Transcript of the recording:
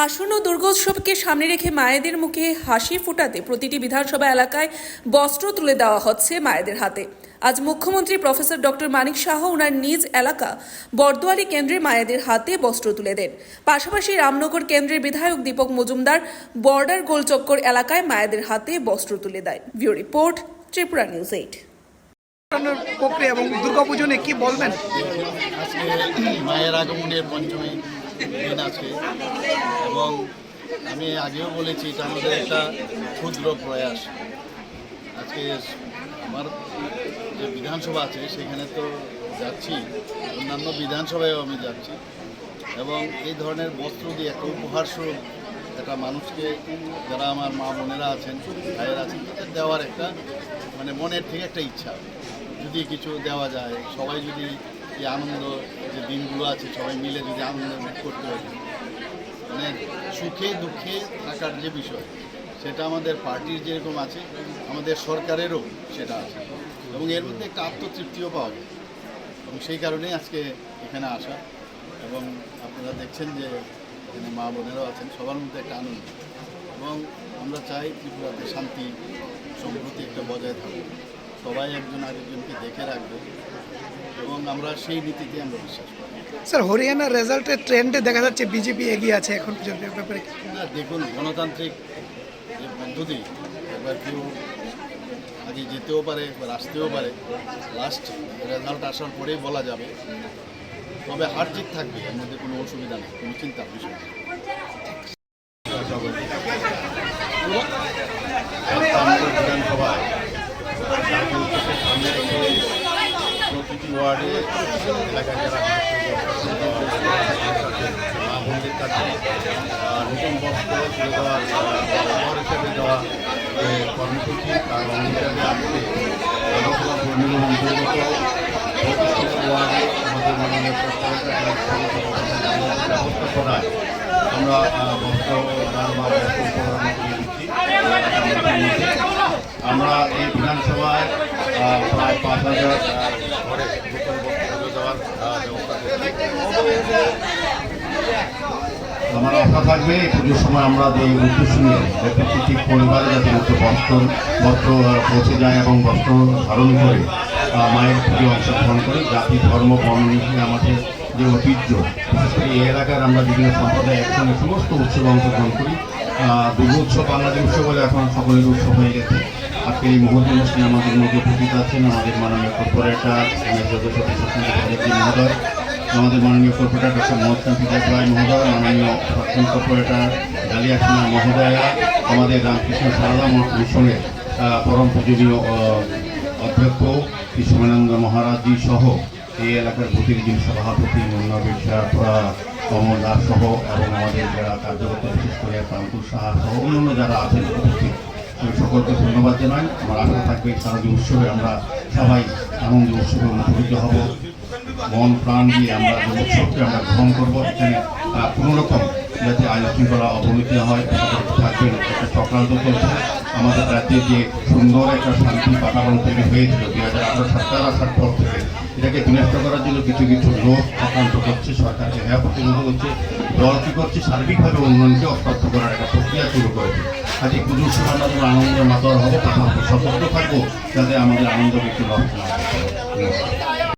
আসন্ন দুর্গোৎসবকে সামনে রেখে মায়েদের মুখে হাসি ফোটাতে প্রতিটি বিধানসভা এলাকায় বস্ত্র তুলে দেওয়া হচ্ছে মায়েদের হাতে। আজ মুখ্যমন্ত্রী প্রফেসর ডক্টর মানিক শাহ ওনার নিজ এলাকা বর্দোয়ারি কেন্দ্রে মায়েদের হাতে বস্ত্র তুলে দেন। পাশাপাশি রামনগর কেন্দ্রের বিধায়ক দীপক মজুমদার বর্ডার গোলচক্কর এলাকায় মায়েদের হাতে বস্ত্র তুলে দেয়। View report Tripura news eight. প্রক্রিয়া এবং দুর্গাপুজো কি বলবেন? মায়ের আগমনের পঞ্চমী দিন আছে। এবং আমি আগেও বলেছি, এটা আমাদের একটা ক্ষুদ্র প্রয়াস। আজকে আমার যে বিধানসভা আছে, সেখানে তো যাচ্ছি, অন্যান্য বিধানসভায়ও আমি যাচ্ছি। এবং এই ধরনের বস্ত্র দিয়ে একটা উপহার স্বরূপ একটা মানুষকে যারা আমার মা বোনেরা আছেন, ভাইয়েরা আছেন তাদের দেওয়ার একটা মানে মনের থেকে একটা ইচ্ছা। যদি কিছু দেওয়া যায়, সবাই যদি এই আনন্দ যে দিনগুলো আছে, সবাই মিলে যদি আনন্দ করতে পারি। মানে সুখে, দুঃখে থাকার যে বিষয়, সেটা আমাদের পার্টির যেরকম আছে, আমাদের সরকারেরও সেটা আছে। এবং এর মধ্যে একটা আত্মতৃপ্তিও পাওয়া যায়। এবং সেই কারণেই আজকে এখানে আসা। এবং আপনারা দেখছেন যে এখানে মা বোনেরাও আছেন, সবার মধ্যে একটা আনন্দ। এবং আমরা চাই ত্রিপুরাতে শান্তি সম্প্রতি একটা বজায় থাকুক। সবাই একজন আরেকজনকে দেখে রাখবে এবং আমরা সেই নীতিতে আমরা বিশ্বাস করি। স্যার হরিয়ানার রেজাল্টের ট্রেন্ডে দেখা যাচ্ছে বিজেপি এগিয়ে আছে এখন পর্যন্ত ব্যাপারে। না দেখুন গণতান্ত্রিক যে পদ্ধতি একবার কেউ আগে যেতেও পারে এবার আসতেও পারে লাস্ট রেজাল্ট আসার পরেই বলা যাবে। তবে হার জিত থাকবে এর মধ্যে কোনো অসুবিধা নেই কোনো চিন্তার বিষয় নেই। ওয়ার্ডে এলাকায় যারা মা বোনদের কাছে নতুন বস্ত্র তুলে দেওয়ার উপহার হিসেবে দেওয়া কর্মসূচি তার অঙ্গীকারে আজকে লোকসভা কর্মীর অন্তর্গত ওয়ার্ডে আমাদের মাননীয় ব্যবস্থাপনায় আমরা বস্ত্র দান বা আমরা এই বিধানসভায় প্রায় পাঁচ হাজার আমার আশা থাকবে পুজোর সময় আমরা যে উদ্দেশ্য নিয়ে প্রত্যেকটি পরিবারে যাতে হচ্ছে বস্ত্র বস্ত্র পৌঁছে যায় এবং বস্ত্র ধারণ করে মায়ের পুজো অংশগ্রহণ করে জাতি ধর্ম নিয়ে আমাদের যে ঐতিহ্য বিশেষ করে এই এলাকার আমরা বিভিন্ন সম্প্রদায় একসঙ্গে সমস্ত উৎসবে অংশগ্রহণ করি। আহ, দুর্গা উৎসব বাংলাদেশ উৎসব বলে এখন সকলের উৎসব হয়ে গেছে। আজকে এই মুহূর্তে অনুষ্ঠানে আমাদের মধ্যে উপস্থিত আছেন, আমাদের মাননীয় কর্পোরেটর মহোদয়, আমাদের মাননীয় কর্পোরেটর ডক্টর মোহাম্মদ শান্তিদাস রায় মহোদয়, মাননীয় প্রাক্তন কর্পোরেটর ডালিয়া সিনহা মহোদয়া, আমাদের রামকৃষ্ণ সারদা মিশনের পরম পূজনীয় অধ্যক্ষ কৃষ্ণানন্দ মহারাজজি সহ এই এলাকার প্রতিনিধি সভাপতি মুন্না বিশ্বাস কমল দাস সহ এবং আমাদের যারা কার্যকর্তা, বিশেষ করে প্রান্তুর সাহা সহ অন্যান্য যারা আছেন সকলকে ধন্যবাদ জানাই। আমার আশা থাকবে এই শারদীয় উৎসবে আমরা সবাই আনন্দ উৎসবে মুখরিত হব। মন প্রাণ দিয়ে আমরা যে উৎসবকে আমরা গ্রহণ করব। এখানে আহ, কোনো রকম যাতে আইন শৃঙ্খলা অবনতি হয় থাকবেন একটা চক্রান্ত চলছে। আমাদের রাজ্যে যে সুন্দর একটা শান্তি বাতাবরণ তৈরি হয়েছিল দুই হাজার আঠারো সরকার আসার পর থেকে এটাকে বিনষ্ট করার জন্য কিছু কিছু লোক চক্রান্ত করছে সরকারকে হ্যাঁ প্রতিনিধি হচ্ছে দল কী করছে? সার্বিকভাবে উন্নয়নকে অস্তব্ধ করার একটা প্রক্রিয়া শুরু করেছে। কাজে পুজোর সময় আমরা যেন আনন্দ মাতোয়ার হব, তখন সতর্ক থাকব যাতে আমাদের আনন্দ ব্যক্তি হয়